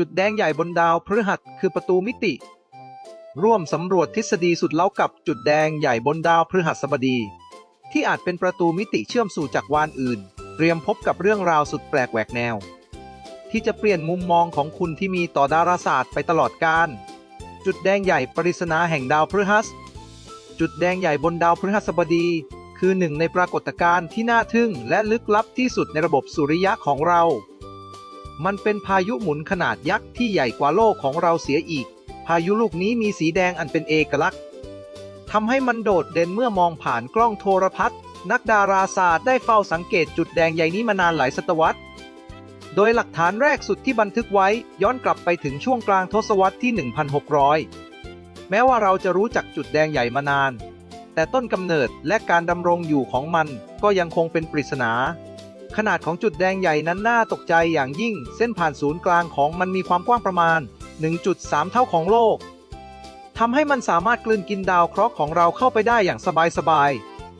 จุดแดงใหญ่บนดาวพฤหัสคือประตูมิติ ร่วมสำรวจทฤษฎีสุดเล้ากับจุดแดงใหญ่บนดาวพฤหัสบดี ที่อาจเป็นประตูมิติเชื่อมสู่จักรวาลอื่น เตรียมพบกับเรื่องราวสุดแปลกแหวกแนว ที่จะเปลี่ยนมุมมองของคุณที่มีต่อดาราศาสตร์ไปตลอดกาลจุดแดงใหญ่ปริศนาแห่งดาวพฤหัส จุดแดงใหญ่บนดาวพฤหัสบดีคือหนึ่งในปรากฏการณ์ที่น่าทึ่งและลึกลับที่สุดในระบบสุริยะของเรา มันเป็นพายุหมุนขนาดยักษ์ที่ใหญ่กว่าโลกของเราเสียอีก พายุลูกนี้มีสีแดงอันเป็นเอกลักษณ์ทำให้มันโดดเด่นเมื่อมองผ่านกล้องโทรทัศน์นักดาราศาสตร์ได้เฝ้าสังเกตจุดแดงใหญ่นี้มานานหลายศตวรรษ โดยหลักฐานแรกสุดที่บันทึกไว้ย้อนกลับไปถึงช่วงกลางทศวรรษที่ 1,600 แม้ว่าเราจะรู้จักจุดแดงใหญ่มานาน แต่ต้นกำเนิดและการดำรงอยู่ของมันก็ยังคงเป็นปริศนา ขนาดของจุดแดงใหญ่นั้นน่าตกใจอย่างยิ่ง เส้นผ่านศูนย์กลางของมันมีความกว้างประมาณ 1.3 เท่าของโลกทำให้มันสามารถกลืนกินดาวเคราะห์ของเราเข้าไปได้อย่างสบาย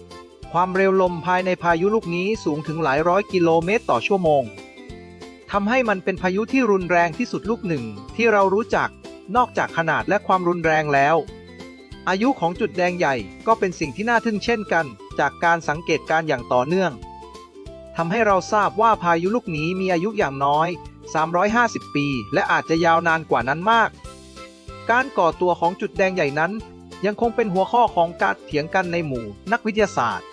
ๆ ความเร็วลมภายในพายุลูกนี้สูงถึงหลายร้อยกิโลเมตรต่อชั่วโมงทำให้มันเป็นพายุที่รุนแรงที่สุดลูกหนึ่งที่เรารู้จัก นอกจากขนาดและความรุนแรงแล้ว อายุของจุดแดงใหญ่ก็เป็นสิ่งที่น่าทึ่งเช่นกัน จากการสังเกตการอย่างต่อเนื่อง ทำให้เราทราบว่าพายุลูกนี้มีอายุอย่างน้อย 350 ปี และอาจจะยาวนานกว่านั้นมาก การก่อตัวของจุดแดงใหญ่นั้น ยังคงเป็นหัวข้อของการเถียงกันในหมู่ นักวิทยาศาสตร์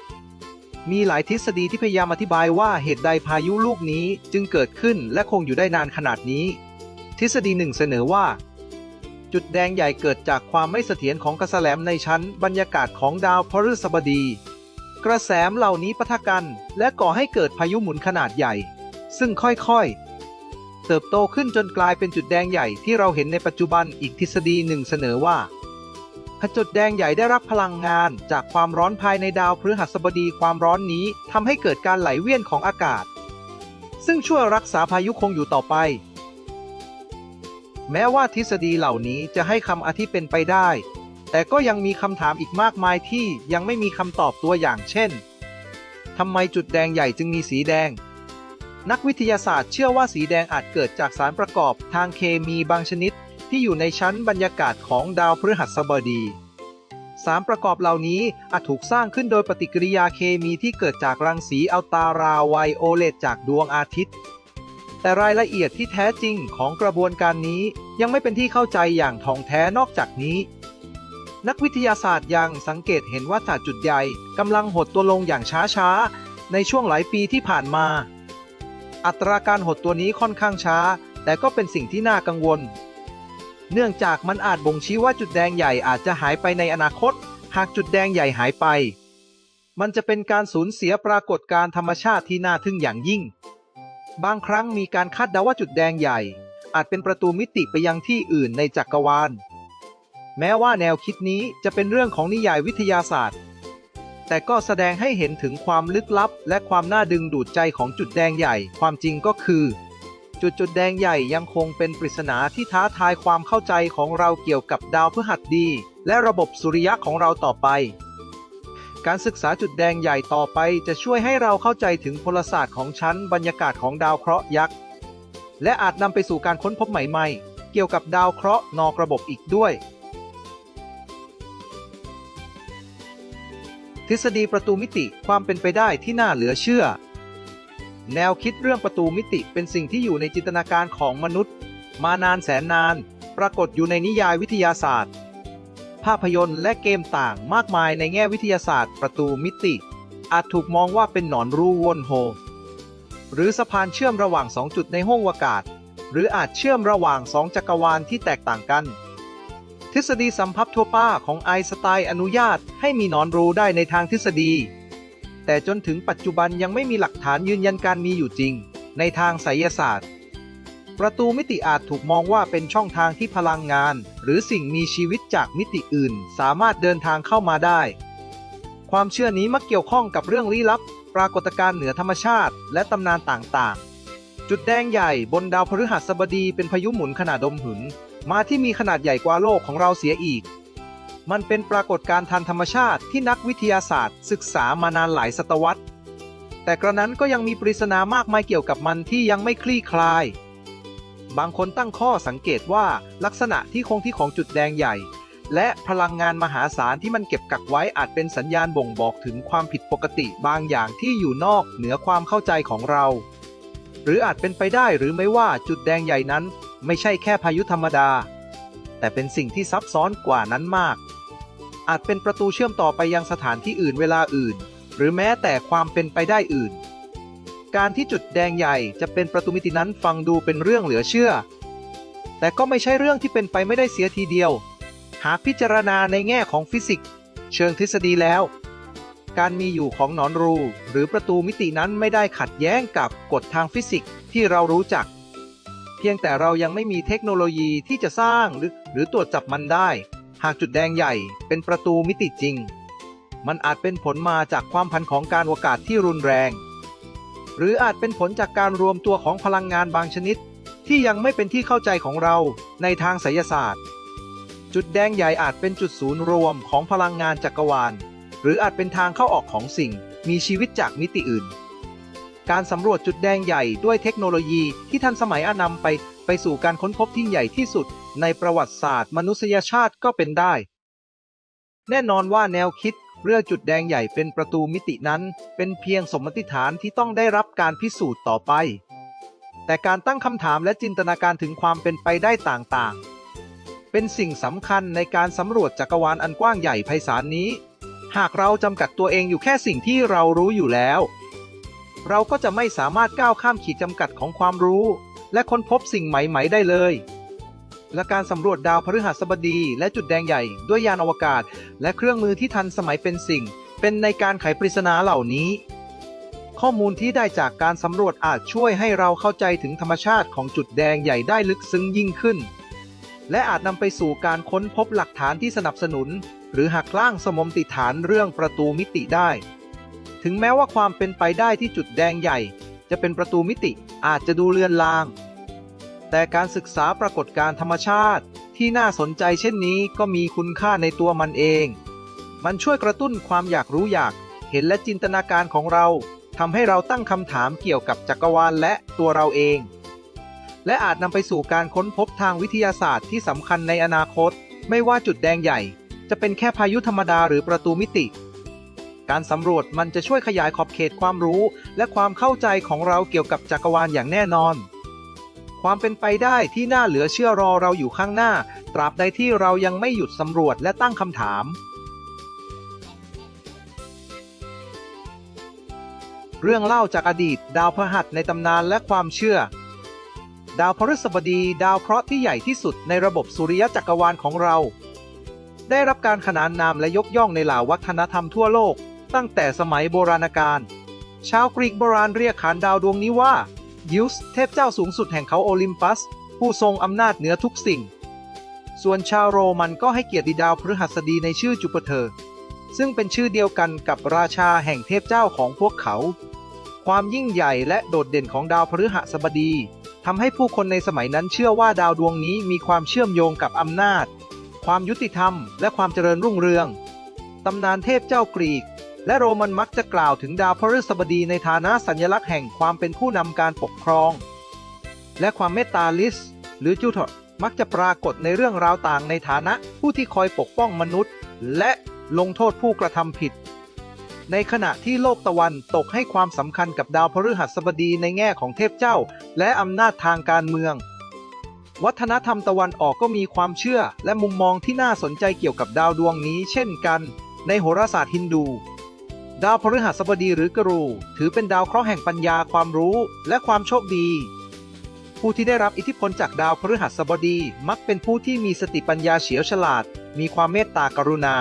มีหลายทฤษฎีที่พยายามอธิบายว่าเหตุใดพายุลูกนี้จึงเกิดขึ้นและคงอยู่ได้นานขนาดนี้ ทฤษฎีหนึ่งเสนอว่า จุดแดงใหญ่เกิดจากความไม่เสถียรของกระแสแหลมในชั้นบรรยากาศของดาวพฤหัสบดี กระแสมเหล่านี้ปะทะกัน และก่อให้เกิดพายุหมุนขนาดใหญ่ ซึ่งค่อยๆ เติบโตขึ้นจนกลายเป็นจุดแดงใหญ่ที่เราเห็นในปัจจุบันอีกทฤษฎีหนึ่งเสนอว่าพจุดแดงใหญ่ได้รับพลังงานจากความร้อนภายในดาวพฤหัสบดีความร้อนนี้ทำให้เกิดการไหลเวียนของอากาศ ซึ่งช่วยรักษาพายุคงอยู่ต่อไป แม้ว่าทฤษฎีเหล่านี้จะให้คำอธิเป็นไปได้ แต่ก็ยังมีคำถามอีกมากมายที่ยังไม่มีคำตอบตัวอย่างเช่นทำไมจุดแดงใหญ่จึงมีสีแดง นักวิทยาศาสตร์เชื่อว่าสีแดงอาจเกิดจากสารประกอบทางเคมีบางชนิด ที่อยู่ในชั้นบรรยากาศของดาวพฤหัสบดี สารประกอบเหล่านี้อาจถูกสร้างขึ้นโดยปฏิกิริยาเคมีที่เกิดจากรังสีอัลตราราไวโอเลตจากดวงอาทิตย์ แต่รายละเอียดที่แท้จริงของกระบวนการนี้ยังไม่เป็นที่เข้าใจอย่างท่องแท้นอกจากนี้ นักวิทยาศาสตร์ยังสังเกตเห็นว่าจาจุดใหญ่กำลังหดตัวลงอย่างช้าๆ ในช่วงหลายปีที่ผ่านมา อัตราการหดตัวนี้ค่อนข้างช้า แต่ก็เป็นสิ่งที่น่ากังวล เนื่องจากมันอาจบ่งชี้ว่าจุดแดงใหญ่อาจจะหายไปในอนาคต หากจุดแดงใหญ่หายไป มันจะเป็นการสูญเสียปรากฏการธรรมชาติที่น่าทึ่งอย่างยิ่ง บางครั้งมีการคาดเดาว่าจุดแดงใหญ่ อาจเป็นประตูมิติไปยังที่อื่นในจักรวาล แม้ว่าแนวคิดนี้จะเป็นเรื่องของนิยายวิทยาศาสตร์ แต่ก็แสดงให้เห็นถึงความลึกลับ และความน่าดึงดูดใจของจุดแดงใหญ่ ความจริงก็คือ จุดจุดแดงใหญ่ยังคงเป็นปริศนาที่ท้าทายความเข้าใจของเราเกี่ยวกับดาวพฤหัสดี และระบบสุริยะของเราต่อไป การศึกษาจุดแดงใหญ่ต่อไปจะช่วยให้เราเข้าใจถึงพลศาสตร์ของชั้นบรรยากาศของดาวเคราะห์ยักษ์ และอาจนำไปสู่การค้นพบใหม่ๆ เกี่ยวกับดาวเคราะห์นอกระบบอีกด้วย ทฤษฎีประตูมิติความเป็นไปได้ที่น่าเหลือเชื่อ แนวคิดเรื่องประตูมิติเป็นสิ่งที่อยู่ในจินตนาการของมนุษย์ มานานแสนนาน ปรากฏอยู่ในนิยายวิทยาศาสตร์ ภาพยนตร์และเกมต่างมากมายในแง่วิทยาศาสตร์ ประตูมิติ อาจถูกมองว่าเป็นหนอนรูวนโฮหรือสะพานเชื่อมระหว่างสองจุดในห้วงอากาศ หรืออาจเชื่อมระหว่างสองจักรวาลที่แตกต่างกัน ทฤษฎีสัมพับทั่วป้าของไอสไตน์อนุญาตให้มีนอนรูได้ในทางทฤษฎี แต่จนถึงปัจจุบันยังไม่มีหลักฐานยืนยันการมีอยู่จริง ในทางไสยศาสตร์ ประตูมิติอาจถูกมองว่าเป็นช่องทางที่พลังงาน หรือสิ่งมีชีวิตจากมิติอื่น สามารถเดินทางเข้ามาได้ ความเชื่อนี้มักเกี่ยวข้องกับเรื่องลี้ลับ ปรากฏการณ์เหนือธรรมชาติ และตำนานต่างๆ จุดแดงใหญ่บนดาวพฤหัสบดีเป็นพายุหมุนขนาดดมหึน มาที่มีขนาดใหญ่กว่าโลกของเราเสียอีก มันเป็นปรากฏการณ์ทางธรรมชาติที่นักวิทยาศาสตร์ ศึกษามานานหลายศตวรรษ แต่กระนั้นก็ยังมีปริศนามากมายเกี่ยวกับมันที่ยังไม่คลี่คลาย บางคนตั้งข้อสังเกตว่าลักษณะที่คงที่ของจุดแดงใหญ่ และพลังงานมหาศาลที่มันเก็บกักไว้อาจเป็นสัญญาณบ่งบอกถึงความผิดปกติบางอย่างที่อยู่นอกเหนือความเข้าใจของเรา หรืออาจเป็นไปได้หรือไม่ว่าจุดแดงใหญ่นั้น ไม่ใช่แค่พายุธรรมดา แต่เป็นสิ่งที่ซับซ้อนกว่านั้นมาก อาจเป็นประตูเชื่อมต่อไปยังสถานที่อื่นเวลาอื่น หรือแม้แต่ความเป็นไปได้อื่น การที่จุดแดงใหญ่จะเป็นประตูมิตินั้นฟังดูเป็นเรื่องเหลือเชื่อ แต่ก็ไม่ใช่เรื่องที่เป็นไปไม่ได้เสียทีเดียว หากพิจารณาในแง่ของฟิสิกส์เชิงทฤษฎีแล้ว การมีอยู่ของหนอนรู หรือประตูมิตินั้นไม่ได้ขัดแย้งกับกฎทางฟิสิกส์ที่เรารู้จัก เพียงแต่เรายังไม่มีเทคโนโลยีที่จะสร้างหรือหรือตรวจจับมันได้ หากจุดแดงใหญ่เป็นประตูมิติจริง มันอาจเป็นผลมาจากความพันของการอากาศที่รุนแรง หรืออาจเป็นผลจากการรวมตัวของพลังงานบางชนิด ที่ยังไม่เป็นที่เข้าใจของเราในทางไสยศาสตร์ จุดแดงใหญ่อาจเป็นจุดศูนย์รวมของพลังงานจักรวาล หรืออาจเป็นทางเข้าออกของสิ่ง มีชีวิตจากมิติอื่น การสำรวจจุดแดงใหญ่ด้วยเทคโนโลยีที่ทันสมัยอานำไป ไปสู่การค้นพบที่ใหญ่ที่สุด ในประวัติศาสตร์ มนุษยชาติก็เป็นได้ แน่นอนว่าแนวคิดเรื่องจุดแดงใหญ่เป็นประตูมิตินั้น เป็นเพียงสมมติฐานที่ต้องได้รับการพิสูจน์ต่อไป แต่การตั้งคำถามและจินตนาการถึงความเป็นไปได้ต่างๆ เป็นสิ่งสำคัญในการสำรวจจักรวาลอันกว้างใหญ่ไพศาลนี้ หากเราจำกัดตัวเองอยู่แค่สิ่งที่เรารู้อยู่แล้ว เราก็จะไม่สามารถก้าวข้ามขีดจำกัดของความรู้ และค้นพบสิ่งใหม่ ๆ ได้เลย และการสำรวจดาวพฤหัสบดีและจุดแดงใหญ่ด้วยยานอวกาศ และเครื่องมือที่ทันสมัยเป็นสิ่ง เป็นในการไขปริศนาเหล่านี้ ข้อมูลที่ได้จากการสำรวจอาจช่วยให้เราเข้าใจถึงธรรมชาติของจุดแดงใหญ่ได้ลึกซึ้งยิ่งขึ้นและอาจนำไปสู่การค้นพบหลักฐานที่สนับสนุน หรือหักล้างสมมติฐานเรื่องประตูมิติได้ ถึงแม้ว่าความเป็นไปได้ที่จุดแดงใหญ่ จะเป็นประตูมิติอาจจะดูเลือนลาง แต่การศึกษาปรากฏการธรรมชาติที่น่าสนใจเช่นนี้ก็มีคุณค่าในตัวมันเอง มันช่วยกระตุ้นความอยากรู้อยากเห็นและจินตนาการของเราทำให้เราตั้งคำถามเกี่ยวกับจักรวาลและตัวเราเอง และอาจนำไปสู่การค้นพบทางวิทยาศาสตร์ที่สำคัญในอนาคต ไม่ว่าจุดแดงใหญ่ จะเป็นแค่พายุธรรมดาหรือประตูมิติ การสำรวจมันจะช่วยขยายขอบเขตความรู้ และความเข้าใจของเราเกี่ยวกับจักรวาลอย่างแน่นอน ความเป็นไปได้ที่น่าเหลือเชื่อรอเราอยู่ข้างหน้า ตราบใดที่เรายังไม่หยุดสำรวจและตั้งคำถาม เรื่องเล่าจากอดีต ดาวพฤหัสในตำนานและความเชื่อดาวพฤหัสบดี ดาวเคราะห์ที่ใหญ่ที่สุดในระบบสุริยะจักรวาลของเรา ได้รับการขนานนามและยกย่องในเหล่าวัฒนธรรมทั่วโลก ตั้งแต่สมัยโบราณกาล ชาวกรีกโบราณเรียกขานดาวดวงนี้ว่ายิวส์เทพเจ้าสูงสุดแห่งเขาโอลิมปัส ผู้ทรงอำนาจเหนือทุกสิ่ง ส่วนชาวโรมันก็ให้เกียรติดาวพฤหัสบดีในชื่อจูปิเตอร์ ซึ่งเป็นชื่อเดียวกันกับราชาแห่งเทพเจ้าของพวกเขา ความยิ่งใหญ่และโดดเด่นของดาวพฤหัสบดีทำให้ผู้คนในสมัยนั้นเชื่อว่าดาวดวงนี้มีความเชื่อมโยงกับอำนาจ ความยุติธรรม และความเจริญรุ่งเรือง ตำนานเทพเจ้ากรีก และโรมันมักจะกล่าวถึงดาวพฤหัสบดีในฐานะสัญลักษณ์แห่งความเป็นผู้นำการปกครอง และความเมตตาลิส หรือจูทอมักจะปรากฏในเรื่องราวต่างในฐานะผู้ที่คอยปกป้องมนุษย์ และลงโทษผู้กระทำผิด ในขณะที่โลกตะวันตกให้ความสำคัญกับดาวพฤหัสบดีในแง่ของเทพเจ้า และอำนาจทางการเมือง วัฒนธรรมตะวันออกก็มีความเชื่อ และมุมมองที่น่าสนใจเกี่ยวกับดาวดวงนี้ เช่นกัน ในโหราศาสตร์ฮินดู ดาวพฤหัสบดีหรือกรู ถือเป็นดาวเคราะห์แห่งปัญญาความรู้และความโชคดี ผู้ที่ได้รับอิทธิพลจากดาวพฤหัสบดีมักเป็นผู้ที่มีสติปัญญาเฉียวฉลาด มีความเมตตากรุณา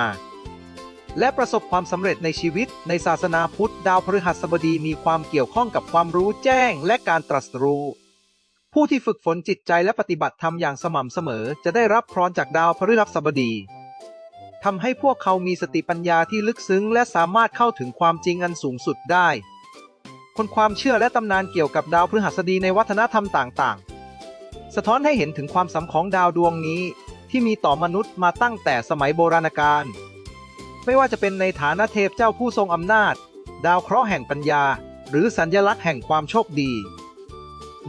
และประสบความสำเร็จในชีวิต ในศาสนาพุทธ ดาวพฤหัสบดีมีความเกี่ยวข้องกับความรู้แจ้งและการตรัสรู้ ผู้ที่ฝึกฝนจิตใจและปฏิบัติธรรมอย่างสม่ำเสมอ จะได้รับพรจากดาวพฤหัสบดีทำให้พวกเขามีสติปัญญาที่ลึกซึ้ง และสามารถเข้าถึงความจริงอันสูงสุดได้ คนความเชื่อและตำนานเกี่ยวกับดาวพฤหัสบดีในวัฒนธรรมต่างๆ สะท้อนให้เห็นถึงความสำของดาวดวงนี้ ที่มีต่อมนุษย์มาตั้งแต่สมัยโบราณกาลไม่ว่าจะเป็นในฐานะเทพเจ้าผู้ทรงอำนาจ ดาวเคราะห์แห่งปัญญา หรือสัญญลักษณ์แห่งความโชคดี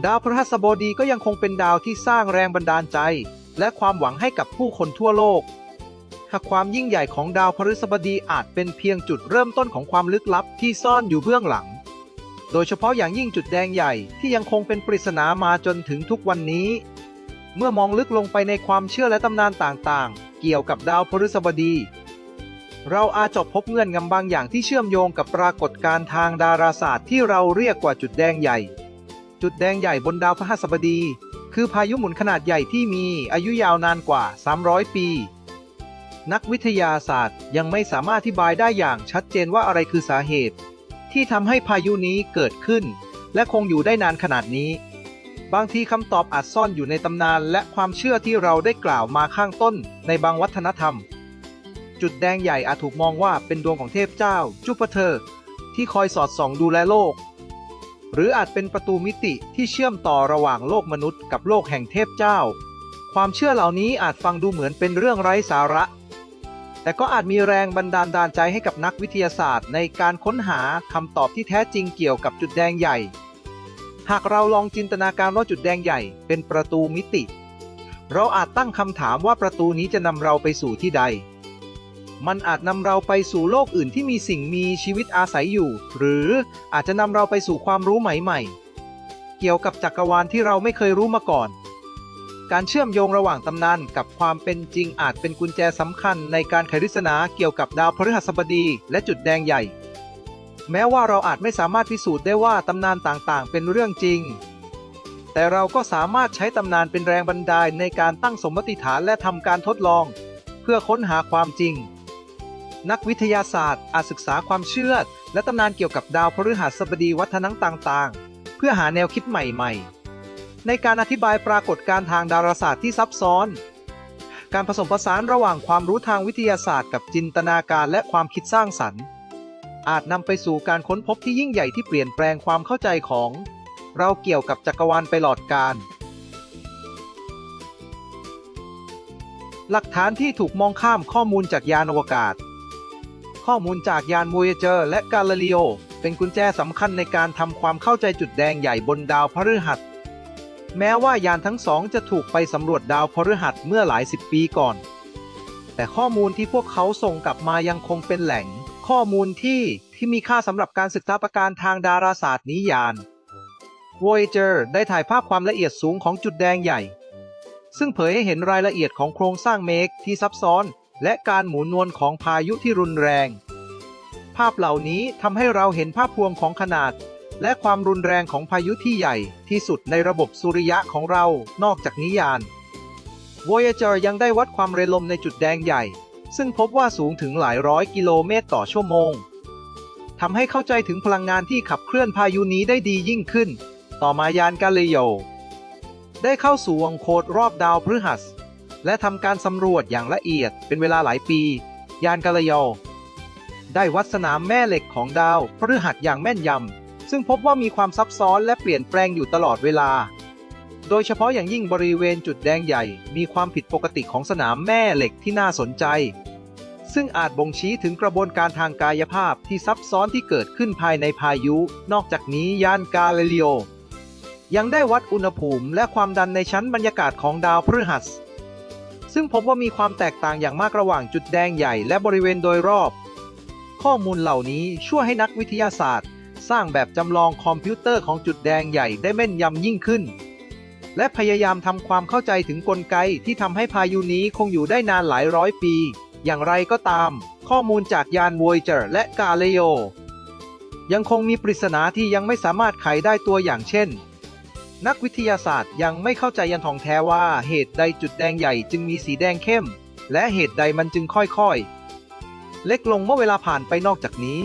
ดาวพฤหัสบดีก็ยังคงเป็นดาวที่สร้างแรงบันดาลใจ และความหวังให้กับผู้คนทั่วโลก หากความยิ่งใหญ่ของดาวพฤหัสบดีอาจเป็นเพียงจุดเริ่มต้นของความลึกลับที่ซ่อนอยู่เบื้องหลัง โดยเฉพาะอย่างยิ่งจุดแดงใหญ่ที่ยังคงเป็นปริศนามาจนถึงทุกวันนี้ เมื่อมองลึกลงไปในความเชื่อและตำนานต่างๆ เกี่ยวกับดาวพฤหัสบดี เราอาจจะพบเงื่อนงำบางอย่างที่เชื่อมโยงกับปรากฏการณ์ทางดาราศาสตร์ที่เราเรียกว่าจุดแดงใหญ่ จุดแดงใหญ่บนดาวพฤหัสบดี คือพายุหมุนขนาดใหญ่ที่มีอายุยาวนานกว่า 300 ปี นักวิทยาศาสตร์ยังไม่สามารถอธิบายได้อย่างชัดเจนว่าอะไรคือสาเหตุ ที่ทำให้พายุนี้เกิดขึ้น และคงอยู่ได้นานขนาดนี้ บางทีคำตอบอาจซ่อนอยู่ในตำนาน และความเชื่อที่เราได้กล่าวมาข้างต้นในบางวัฒนธรรม จุดแดงใหญ่อาจถูกมองว่าเป็นดวงของเทพเจ้าจูปิเตอร์ ที่คอยสอดส่องดูแลโลก หรืออาจเป็นประตูมิติที่เชื่อมต่อระหว่างโลกมนุษย์กับโลกแห่งเทพเจ้า ความเชื่อเหล่านี้อาจฟังดูเหมือนเป็นเรื่องไร้สาระ แต่ก็อาจมีแรงบันดาลดาลใจให้กับนักวิทยาศาสตร์ ในการค้นหาคำตอบที่แท้จริงเกี่ยวกับจุดแดงใหญ่ หากเราลองจินตนาการว่าจุดแดงใหญ่เป็นประตูมิติ เราอาจตั้งคำถามว่าประตูนี้จะนำเราไปสู่ที่ใด มันอาจนำเราไปสู่โลกอื่นที่มีสิ่งมีชีวิตอาศัยอยู่ หรืออาจจะนำเราไปสู่ความรู้ใหม่ ๆ เกี่ยวกับจักรวาลที่เราไม่เคยรู้มาก่อน การเชื่อมโยงระหว่างตำนานกับความเป็นจริงอาจเป็นกุญแจสำคัญในการไขปริศนาเกี่ยวกับดาวพฤหัสบดีและจุดแดงใหญ่ แม้ว่าเราอาจไม่สามารถพิสูจน์ได้ว่าตำนานต่างๆ เป็นเรื่องจริง แต่เราก็สามารถใช้ตำนานเป็นแรงบันดาลในการตั้งสมมติฐานและทำการทดลอง เพื่อค้นหาความจริง นักวิทยาศาสตร์ อาจศึกษาความเชื่อ และตำนานเกี่ยวกับดาวพฤหัสบดีวัฒนังต่างๆ เพื่อหาแนวคิดใหม่ๆ ในการอธิบายปรากฏการณ์ทางดาราศาสตร์ที่ซับซ้อน การผสมผสานระหว่างความรู้ทางวิทยาศาสตร์ กับจินตนาการและความคิดสร้างสรรค์ อาจนำไปสู่การค้นพบที่ยิ่งใหญ่ที่เปลี่ยนแปลงความเข้าใจของ เราเกี่ยวกับจักรวาลไปหลอดกาลหลักฐานที่ถูกมองข้ามข้อมูลจากยานอวกาศ ข้อมูลจากยาน Voyager และ Galileo เป็นกุญแจสำคัญในการทำความเข้าใจจุดแดงใหญ่บนดาวพฤหัส แม้ว่ายานทั้งสองจะถูกไปสำรวจดาวพฤหัสเมื่อหลายสิบปีก่อน แต่ข้อมูลที่พวกเขาส่งกลับมายังคงเป็นแหล่ง ข้อมูลที่ที่มีค่าสำหรับการศึกษาประการทางดาราศาสตร์นี้ยาน Voyager ได้ถ่ายภาพความละเอียดสูงของจุดแดงใหญ่ ซึ่งเผยให้เห็นรายละเอียดของโครงสร้างเมฆที่ซับซ้อน และการหมุนวลของพายุที่รุนแรง ภาพเหล่านี้ทำให้เราเห็นภาพพวงของขนาด และความรุนแรงของพายุที่ใหญ่ที่สุดในระบบสุริยะของเรานอกจากนิยาน Voyager ยังได้วัดความเร็วลมในจุดแดงใหญ่ ซึ่งพบว่าสูงถึงหลายร้อยกิโลเมตรต่อชั่วโมงทำให้เข้าใจถึงพลังงานที่ขับเคลื่อนพายุนี้ได้ดียิ่งขึ้น ต่อมายานกาเลโยได้เข้าสู่วงโคจรรอบดาวพฤหัส และทำการสำรวจอย่างละเอียดเป็นเวลาหลายปี ยานกาเลโยได้วัดสนามแม่เหล็กของดาวพฤหัสอย่างแม่นยำ ซึ่งพบว่ามีความซับซ้อนและเปลี่ยนแปลงอยู่ตลอดเวลา โดยเฉพาะอย่างยิ่งบริเวณจุดแดงใหญ่ มีความผิดปกติของสนามแม่เหล็กที่น่าสนใจ ซึ่งอาจบ่งชี้ถึงกระบวนการทางกายภาพที่ซับซ้อนที่เกิดขึ้นภายในพายุ นอกจากนี้ยานกาเลโอยังได้วัดอุณหภูมิและความดันในชั้นบรรยากาศของดาวพฤหัส ซึ่งพบว่ามีความแตกต่างอย่างมากระหว่างจุดแดงใหญ่และบริเวณโดยรอบ ข้อมูลเหล่านี้ช่วยให้นักวิทยาศาสตร์ สร้างแบบจำลองคอมพิวเตอร์ของจุดแดงใหญ่ได้แม่นยำยิ่งขึ้น และพยายามทำความเข้าใจถึงกลไกที่ทำให้พายุนี้คงอยู่ได้นานหลายร้อยปี อย่างไรก็ตาม ข้อมูลจากยาน Voyager และ Galileo ยังคงมีปริศนาที่ยังไม่สามารถไขได้ตัวอย่างเช่น นักวิทยาศาสตร์ยังไม่เข้าใจยันทองแท้ว่าเหตุใดจุดแดงใหญ่จึงมีสีแดงเข้ม และเหตุใดมันจึงค่อยๆ เล็กลงเมื่อเวลาผ่านไปนอกจากนี้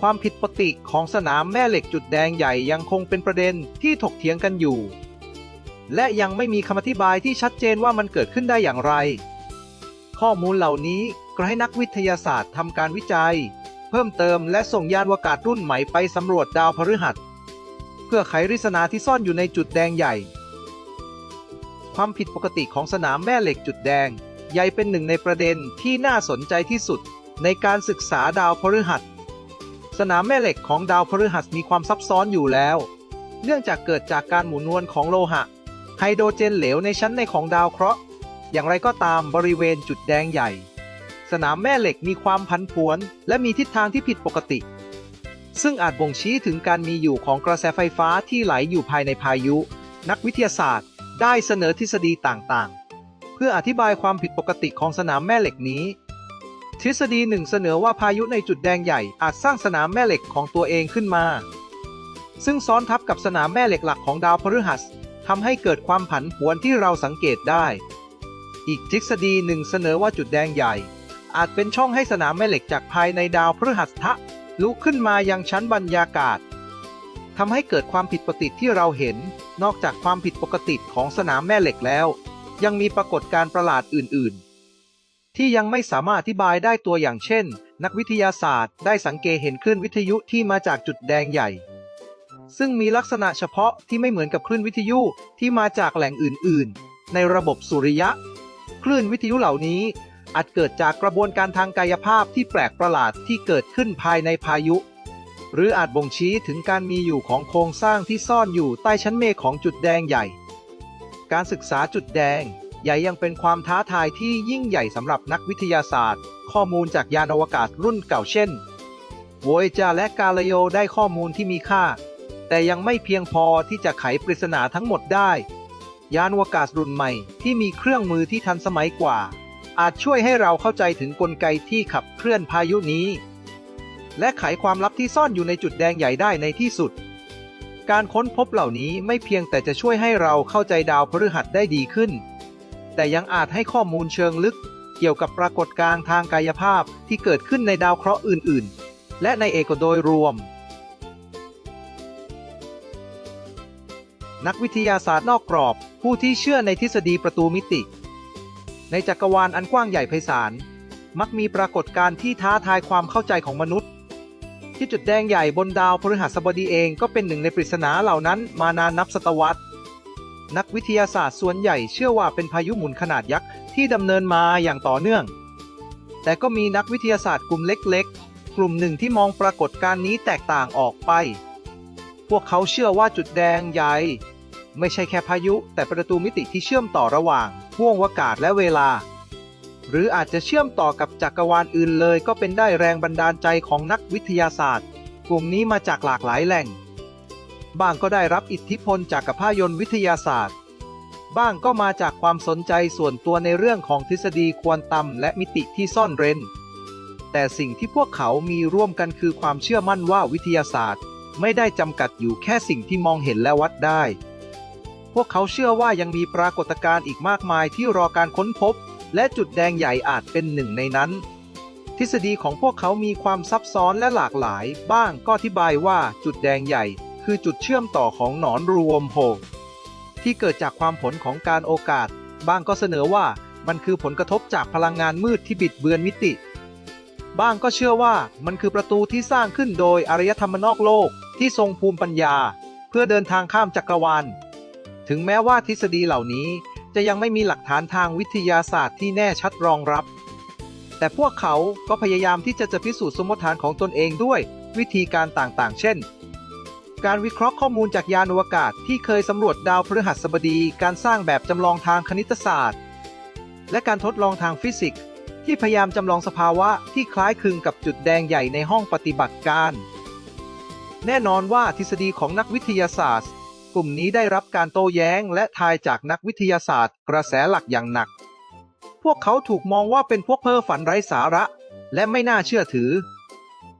ความผิดปกติของสนามแม่เหล็กจุดแดงใหญ่ยังคงเป็นประเด็นที่ถกเถียงกันอยู่ และยังไม่มีคำอธิบายที่ชัดเจนว่ามันเกิดขึ้นได้อย่างไร ข้อมูลเหล่านี้ก็ให้นักวิทยาศาสตร์ทำการวิจัย เพิ่มเติมและส่งยานอวกาศรุ่นใหม่ไปสำรวจดาวพฤหัส เพื่อไขปริศนาที่ซ่อนอยู่ในจุดแดงใหญ่ ความผิดปกติของสนามแม่เหล็กจุดแดง ใหญ่เป็นหนึ่งในประเด็นที่น่าสนใจที่สุดในการศึกษาดาวพฤหัส สนามแม่เหล็กของดาวพฤหัสมีความซับซ้อนอยู่แล้ว เนื่องจากเกิดจากการหมุนวนของโลหะ ไฮโดรเจนเหลวในชั้นในของดาวเคราะห์ อย่างไรก็ตามบริเวณจุดแดงใหญ่ สนามแม่เหล็กมีความพันผวน และมีทิศทางที่ผิดปกติ ซึ่งอาจบ่งชี้ถึงการมีอยู่ของกระแสไฟฟ้าที่ไหลอยู่ภายในพายุ นักวิทยาศาสตร์ ได้เสนอทฤษฎีต่างๆ เพื่ออธิบายความผิดปกติของสนามแม่เหล็กนี้ ทฤษฎีหนึ่งเสนอว่าพายุในจุดแดงใหญ่อาจสร้างสนามแม่เหล็กของตัวเองขึ้นมา ซึ่งซ้อนทับกับสนามแม่เหล็กหลักของดาวพฤหัสทำให้เกิดความผันผวนที่เราสังเกตได้ อีกทฤษฎีหนึ่งเสนอว่าจุดแดงใหญ่ อาจเป็นช่องให้สนามแม่เหล็กจากภายในดาวพฤหัสทะ ลุขึ้นมายังชั้นบรรยากาศทำให้เกิดความผิดปกติที่เราเห็น นอกจากความผิดปกติของสนามแม่เหล็กแล้ว ยังมีปรากฏการณ์ประหลาดอื่น ๆ ที่ยังไม่สามารถอธิบายได้ตัวอย่างเช่น นักวิทยาศาสตร์ได้สังเกตเห็นคลื่นวิทยุที่มาจากจุดแดงใหญ่ ซึ่งมีลักษณะเฉพาะที่ไม่เหมือนกับคลื่นวิทยุที่มาจากแหล่งอื่น ๆ ในระบบสุริยะ คลื่นวิทยุเหล่านี้ อาจเกิดจากกระบวนการทางกายภาพที่แปลกประหลาดที่เกิดขึ้นภายในพายุ หรืออาจบ่งชี้ถึงการมีอยู่ของโครงสร้างที่ซ่อนอยู่ใต้ชั้นเมฆของจุดแดงใหญ่ การศึกษาจุดแดงใหญ่ยังเป็นความท้าทายที่ยิ่งใหญ่สำหรับนักวิทยาศาสตร์ ข้อมูลจากยานอวกาศรุ่นเก่าเช่น Voyager และ Galileo ได้ข้อมูลที่มีค่า แต่ยังไม่เพียงพอที่จะไขปริศนาทั้งหมดได้ ยานอวกาศรุ่นใหม่ที่มีเครื่องมือที่ทันสมัยกว่า อาจช่วยให้เราเข้าใจถึงกลไกที่ขับเคลื่อนพายุนี้ และไขความลับที่ซ่อนอยู่ในจุดแดงใหญ่ได้ในที่สุด การค้นพบเหล่านี้ไม่เพียงแต่จะช่วยให้เราเข้าใจดาวพฤหัสได้ดีขึ้น แต่ยังอาจให้ข้อมูลเชิงลึกเกี่ยวกับปรากฏการณ์ทางกายภาพที่เกิดขึ้นในดาวเคราะห์อื่น ๆ และในเอกโดยรวม นักวิทยาศาสตร์นอกกรอบ ผู้ที่เชื่อในทฤษฎีประตูมิติ ในจักรวาลอันกว้างใหญ่ไพศาล มักมีปรากฏการณ์ที่ท้าทายความเข้าใจของมนุษย์ ที่จุดแดงใหญ่บนดาวพฤหัสบดีเองก็เป็นหนึ่งในปริศนาเหล่านั้นมานานนับศตวรรษ นักวิทยาศาสตร์ส่วนใหญ่เชื่อว่าเป็นพายุหมุนขนาดยักษ์ที่ดำเนินมาอย่างต่อเนื่อง แต่ก็มีนักวิทยาศาสตร์กลุ่มเล็กๆ กลุ่มหนึ่งที่มองปรากฏการณ์นี้แตกต่างออกไป พวกเขาเชื่อว่าจุดแดงใหญ่ไม่ใช่แค่พายุ แต่ประตูมิติที่เชื่อมต่อระหว่าง ห่วงอากาศและเวลา หรืออาจจะเชื่อมต่อกับจักรวาลอื่นเลยก็เป็นได้แรงบันดาลใจของนักวิทยาศาสตร์ กลุ่มนี้มาจากหลากหลายแหล่ง บางก็ได้รับอิทธิพลจากกับภาพยนตร์วิทยาศาสตร์ บ้างก็มาจากความสนใจส่วนตัวในเรื่องของทฤษฎีควอนตัมและมิติที่ซ่อนเร้น แต่สิ่งที่พวกเขามีร่วมกันคือความเชื่อมั่นว่าวิทยาศาสตร์ ไม่ได้จำกัดอยู่แค่สิ่งที่มองเห็นและวัดได้ พวกเขาเชื่อว่ายังมีปรากฏการณ์อีกมากมายที่รอการค้นพบ และจุดแดงใหญ่อาจเป็นหนึ่งในนั้น ทฤษฎีของพวกเขามีความซับซ้อนและหลากหลาย บ้างก็อธิบายว่าจุดแดงใหญ่ คือจุดเชื่อมต่อของหนอนรวมโฮที่เกิดจากความผลของการโอกาส บ้างก็เสนอว่ามันคือผลกระทบจากพลังงานมืดที่บิดเบือนมิติ บ้างก็เชื่อว่ามันคือประตูที่สร้างขึ้นโดยอารยธรรมนอกโลกที่ทรงภูมิปัญญา เพื่อเดินทางข้ามจักรวาล ถึงแม้ว่าทฤษฎีเหล่านี้จะยังไม่มีหลักฐานทางวิทยาศาสตร์ที่แน่ชัดรองรับ แต่พวกเขาก็พยายามที่จะจะพิสูจน์สมมติฐานของตนเองด้วยวิธีการต่างๆ เช่น การวิเคราะห์ข้อมูลจากยานอวกาศที่เคยสำรวจดาวพฤหัสบดี การสร้างแบบจำลองทางคณิตศาสตร์ และการทดลองทางฟิสิกส์ที่พยายามจำลองสภาวะที่คล้ายคลึงกับจุดแดงใหญ่ในห้องปฏิบัติการ แน่นอนว่าทฤษฎีของนักวิทยาศาสตร์ กลุ่มนี้ได้รับการโต้แย้งและทายจากนักวิทยาศาสตร์ กระแสหลักอย่างหนัก พวกเขาถูกมองว่าเป็นพวกเพ้อฝันไร้สาระ และไม่น่าเชื่อถือ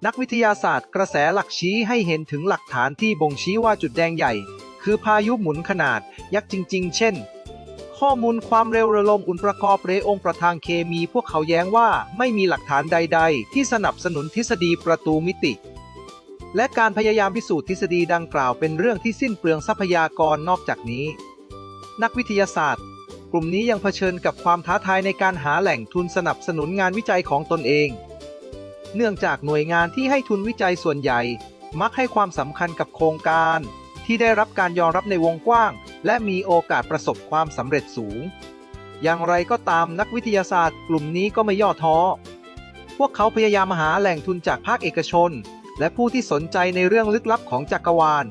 นักวิทยาศาสตร์ กระแสหลักชี้ให้เห็นถึงหลักฐานที่บ่งชี้ว่าจุดแดงใหญ่ คือพายุหมุนขนาดยักษ์จริง ๆ เช่น ข้อมูลความเร็วระลมอุณประกอบเรองค์ประทางเคมี พวกเขาแย้งว่าไม่มีหลักฐานใด ๆ ที่สนับสนุนทฤษฎีประตูมิติ และการพยายามพิสูจน์ทฤษฎีดังกล่าวเป็นเรื่องที่สิ้นเปลืองทรัพยากรนอกจากนี้ นักวิทยาศาสตร์ กลุ่มนี้ยังเผชิญกับความท้าทายในการหาแหล่งทุนสนับสนุนงานวิจัยของตนเอง เนื่องจากหน่วยงานที่ให้ทุนวิจัยส่วนใหญ่ มักให้ความสำคัญกับโครงการ ที่ได้รับการยอมรับในวงกว้าง และมีโอกาสประสบความสำเร็จสูง อย่างไรก็ตามนักวิทยาศาสตร์ กลุ่มนี้ก็ไม่ย่อท้อ พวกเขาพยายามหาแหล่งทุนจากภาคเอกชน และผู้ที่สนใจในเรื่องลึกลับของจักรวาล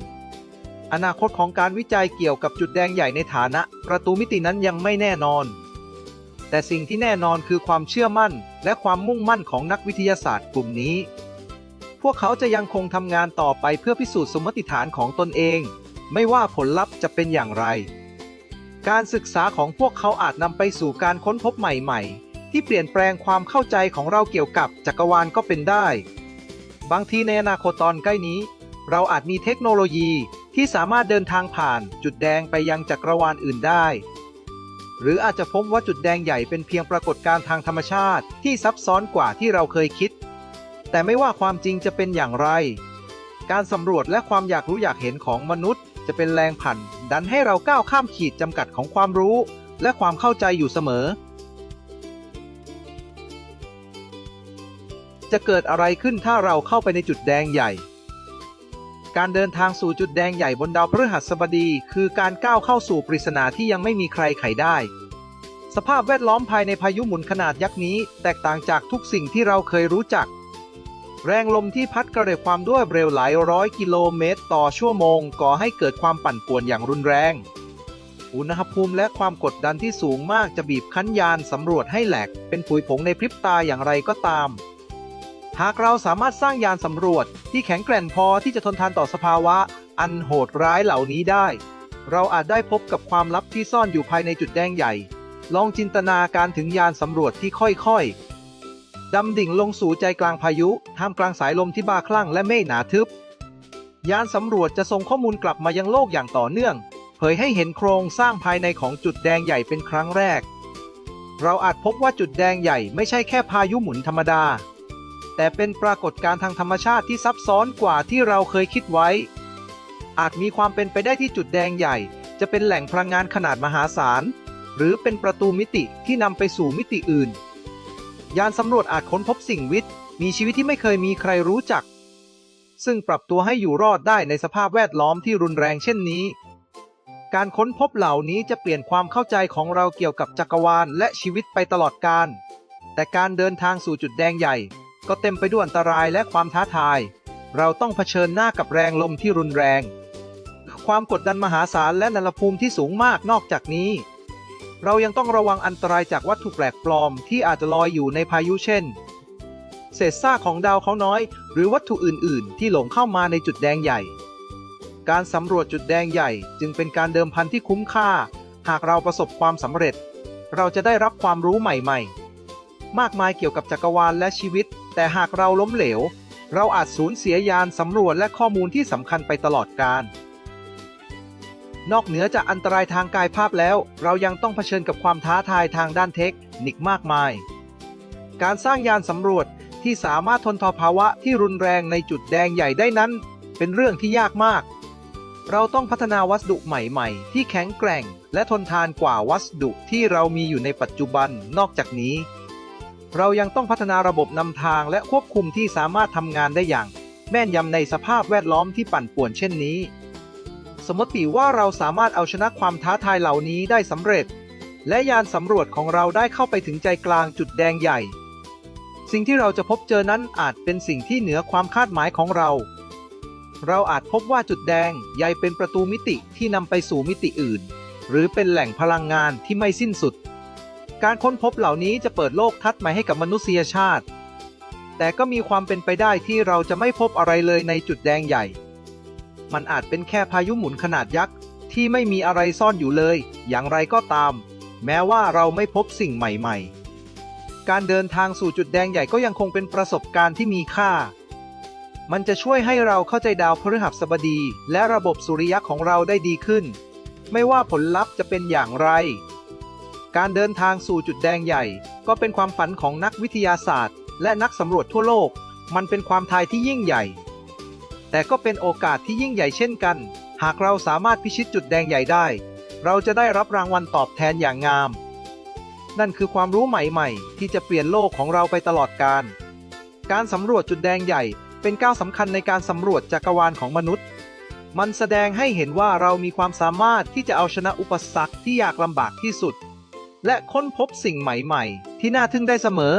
อนาคตของการวิจัยเกี่ยวกับจุดแดงใหญ่ในฐานะ ประตูมิตินั้นยังไม่แน่นอน แต่สิ่งที่แน่นอนคือความเชื่อมั่น และความมุ่งมั่นของนักวิทยาศาสตร์กลุ่มนี้ พวกเขาจะยังคงทำงานต่อไปเพื่อพิสูจน์สมมติฐานของตนเอง ไม่ว่าผลลัพธ์จะเป็นอย่างไร การศึกษาของพวกเขาอาจนำไปสู่การค้นพบใหม่ ๆ ที่เปลี่ยนแปลงความเข้าใจของเราเกี่ยวกับจักรวาลก็เป็นได้ บางทีในอนาคตตอนใกล้นี้ เราอาจมีเทคโนโลยีที่สามารถเดินทางผ่านจุดแดงไปยังจักรวาลอื่นได้ หรืออาจจะพบว่าจุดแดงใหญ่เป็นเพียงปรากฏการณ์ทางธรรมชาติที่ซับซ้อนกว่าที่เราเคยคิด แต่ไม่ว่าความจริงจะเป็นอย่างไร การสำรวจและความอยากรู้อยากเห็นของมนุษย์ จะเป็นแรงผลัน ดันให้เราก้าวข้ามขีดจำกัดของความรู้ และความเข้าใจอยู่เสมอ จะเกิดอะไรขึ้นถ้าเราเข้าไปในจุดแดงใหญ่ การเดินทางสู่จุดแดงใหญ่บนดาวพฤหัสบดี คือการก้าวเข้าสู่ปริศนาที่ยังไม่มีใครไขได้ สภาพแวดล้อมภายในพายุหมุนขนาดยักษ์นี้ แตกต่างจากทุกสิ่งที่เราเคยรู้จัก แรงลมที่พัดกระเด็นความด้วยเร็วหลายร้อยกิโลเมตร ต่อชั่วโมงก่อให้เกิดความปั่นป่วนอย่างรุนแรงอุณหภูมิและความกดดันที่สูงมากจะบีบคั้นยานสำรวจให้แหลก เป็นผุยผงในพริบตาอย่างไรก็ตาม หากเราสามารถสร้างยานสำรวจที่แข็งแกร่งพอที่จะทนทานต่อสภาวะ อันโหดร้ายเหล่านี้ได้ เราอาจได้พบกับความลับที่ซ่อนอยู่ภายในจุดแดงใหญ่ ลองจินตนาการถึงยานสำรวจที่ค่อยๆดำดิ่งลงสู่ใจกลางพายุ ท่ามกลางสายลมที่บ้าคลั่งและเมฆหนาทึบ ยานสำรวจจะส่งข้อมูลกลับมายังโลกอย่างต่อเนื่อง เผยให้เห็นโครงสร้างภายในของจุดแดงใหญ่เป็นครั้งแรก เราอาจพบว่าจุดแดงใหญ่ไม่ใช่แค่พายุหมุนธรรมดา แต่เป็นปรากฏการณ์ทางธรรมชาติที่ซับซ้อนกว่าที่เราเคยคิดไว้ อาจมีความเป็นไปได้ที่จุดแดงใหญ่ จะเป็นแหล่งพลังงานขนาดมหาศาล หรือเป็นประตูมิติที่นำไปสู่มิติอื่น ยานสำรวจอาจค้นพบสิ่งวิทย์ มีชีวิตที่ไม่เคยมีใครรู้จัก ซึ่งปรับตัวให้อยู่รอดได้ในสภาพแวดล้อมที่รุนแรงเช่นนี้ การค้นพบเหล่านี้จะเปลี่ยนความเข้าใจของเราเกี่ยวกับจักรวาลและชีวิตไปตลอดกาลแต่การเดินทางสู่จุดแดงใหญ่ ก็เต็มไปด้วยอันตรายและความท้าทาย เราต้องเผชิญหน้ากับแรงลมที่รุนแรง ความกดดันมหาศาลและนัลภูมิที่สูงมากนอกจากนี้ เรายังต้องระวังอันตรายจากวัตถุแปลกปลอมที่อาจจะลอยอยู่ในพายุเช่น เศษซากของดาวเขาน้อย หรือวัตถุอื่น ๆ ที่หลงเข้ามาในจุดแดงใหญ่ การสำรวจจุดแดงใหญ่จึงเป็นการเดิมพันที่คุ้มค่า หากเราประสบความสำเร็จ เราจะได้รับความรู้ใหม่ ๆ มากมายเกี่ยวกับจักรวาลและชีวิต แต่หากเราล้มเหลว เราอาจสูญเสียยานสำรวจและข้อมูลที่สำคัญไปตลอดกาลนอกเหนือจากอันตรายทางกายภาพแล้ว เรายังต้องเผชิญกับความท้าทายทางด้านเทคนิคมากมาย การสร้างยานสำรวจที่สามารถทนต่อภาวะที่รุนแรงในจุดแดงใหญ่ได้นั้น เป็นเรื่องที่ยากมาก เราต้องพัฒนาวัสดุใหม่ๆ ที่แข็งแกร่ง และทนทานกว่าวัสดุที่เรามีอยู่ในปัจจุบันนอกจากนี้ เรายังต้องพัฒนาระบบนำทางและควบคุมที่สามารถทำงานได้อย่าง แม่นยำในสภาพแวดล้อมที่ปั่นป่วนเช่นนี้ สมมติว่าเราสามารถเอาชนะความท้าทายเหล่านี้ได้สำเร็จ และยานสำรวจของเราได้เข้าไปถึงใจกลางจุดแดงใหญ่ สิ่งที่เราจะพบเจอนั้นอาจเป็นสิ่งที่เหนือความคาดหมายของเรา เราอาจพบว่าจุดแดงใหญ่เป็นประตูมิติที่นำไปสู่มิติอื่น หรือเป็นแหล่งพลังงานที่ไม่สิ้นสุด การค้นพบเหล่านี้จะเปิดโลกทัศน์ใหม่ให้กับมนุษยชาติ แต่ก็มีความเป็นไปได้ที่เราจะไม่พบอะไรเลยในจุดแดงใหญ่ มันอาจเป็นแค่พายุหมุนขนาดยักษ์ที่ไม่มีอะไรซ่อนอยู่เลย อย่างไรก็ตาม แม้ว่าเราไม่พบสิ่งใหม่ๆ การเดินทางสู่จุดแดงใหญ่ก็ยังคงเป็นประสบการณ์ที่มีค่า มันจะช่วยให้เราเข้าใจดาวพฤหัสบดี และระบบสุริยะของเราได้ดีขึ้น ไม่ว่าผลลัพธ์จะเป็นอย่างไร การเดินทางสู่จุดแดงใหญ่ ก็เป็นความฝันของนักวิทยาศาสตร์ และนักสำรวจทั่วโลก มันเป็นความทายที่ยิ่งใหญ่ แต่ก็เป็นโอกาสที่ยิ่งใหญ่เช่นกัน หากเราสามารถพิชิตจุดแดงใหญ่ได้ เราจะได้รับรางวัลตอบแทนอย่างงาม นั่นคือความรู้ใหม่ๆ ที่จะเปลี่ยนโลกของเราไปตลอดกาลการสำรวจจุดแดงใหญ่ เป็นก้าวสำคัญในการสำรวจจักรวาลของมนุษย์มันแสดงให้เห็นว่าเรามีความสามารถที่จะเอาชนะอุปสรรคที่ยากลำบากที่สุด และค้นพบสิ่งใหม่ๆ ที่น่าทึ่งได้เสมอ